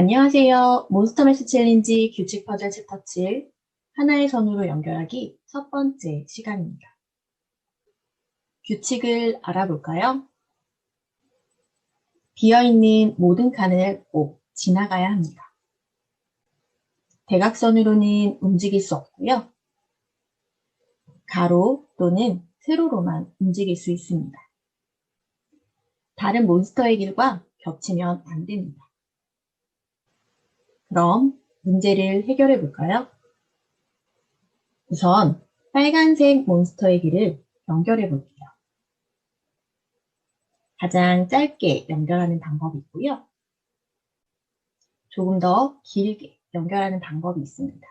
안녕하세요. 몬스터 매스 챌린지 규칙 퍼즐 챕터 7 하나의 선으로 연결하기 첫 번째 시간입니다. 규칙을 알아볼까요? 비어있는 모든 칸을 꼭 지나가야 합니다. 대각선으로는 움직일 수 없고요. 가로 또는 세로로만 움직일 수 있습니다. 다른 몬스터의 길과 겹치면 안 됩니다. 그럼 문제를 해결해 볼까요? 우선 빨간색 몬스터의 길을 연결해 볼게요. 가장 짧게 연결하는 방법이 있고요. 조금 더 길게 연결하는 방법이 있습니다.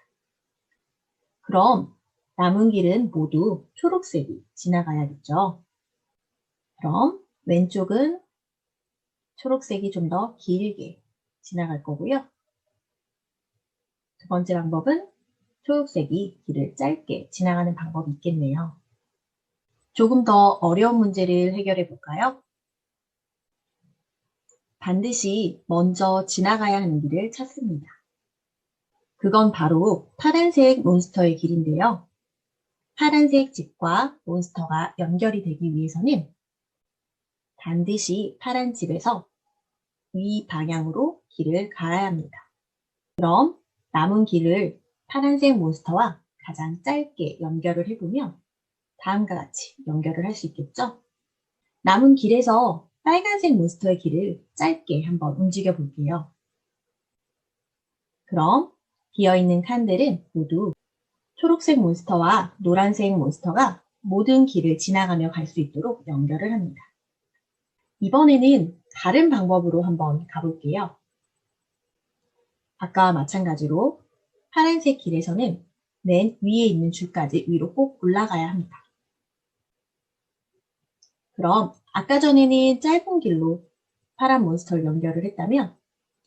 그럼 남은 길은 모두 초록색이 지나가야겠죠. 그럼 왼쪽은 초록색이 좀 더 길게 지나갈 거고요. 두 번째 방법은 초록색이 길을 짧게 지나가는 방법이 있겠네요. 조금 더 어려운 문제를 해결해 볼까요? 반드시 먼저 지나가야 하는 길을 찾습니다. 그건 바로 파란색 몬스터의 길인데요. 파란색 집과 몬스터가 연결이 되기 위해서는 반드시 파란 집에서 위 방향으로 길을 가야 합니다. 그럼 남은 길을 파란색 몬스터와 가장 짧게 연결을 해보면 다음과 같이 연결을 할 수 있겠죠? 남은 길에서 빨간색 몬스터의 길을 짧게 한번 움직여 볼게요. 그럼 비어있는 칸들은 모두 초록색 몬스터와 노란색 몬스터가 모든 길을 지나가며 갈 수 있도록 연결을 합니다. 이번에는 다른 방법으로 한번 가볼게요. 아까와 마찬가지로 파란색 길에서는 맨 위에 있는 줄까지 위로 꼭 올라가야 합니다. 그럼 아까 전에는 짧은 길로 파란 몬스터를 연결을 했다면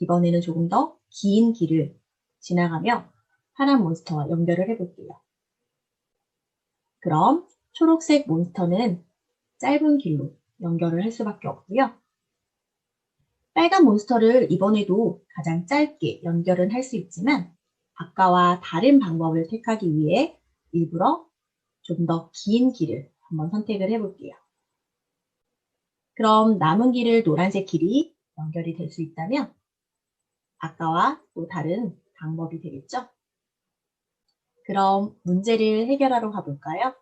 이번에는 조금 더 긴 길을 지나가며 파란 몬스터와 연결을 해볼게요. 그럼 초록색 몬스터는 짧은 길로 연결을 할 수밖에 없고요. 빨간 몬스터를 이번에도 가장 짧게 연결은 할 수 있지만 아까와 다른 방법을 택하기 위해 일부러 좀 더 긴 길을 한번 선택을 해볼게요. 그럼 남은 길을 노란색 길이 연결이 될 수 있다면 아까와 또 다른 방법이 되겠죠? 그럼 문제를 해결하러 가볼까요?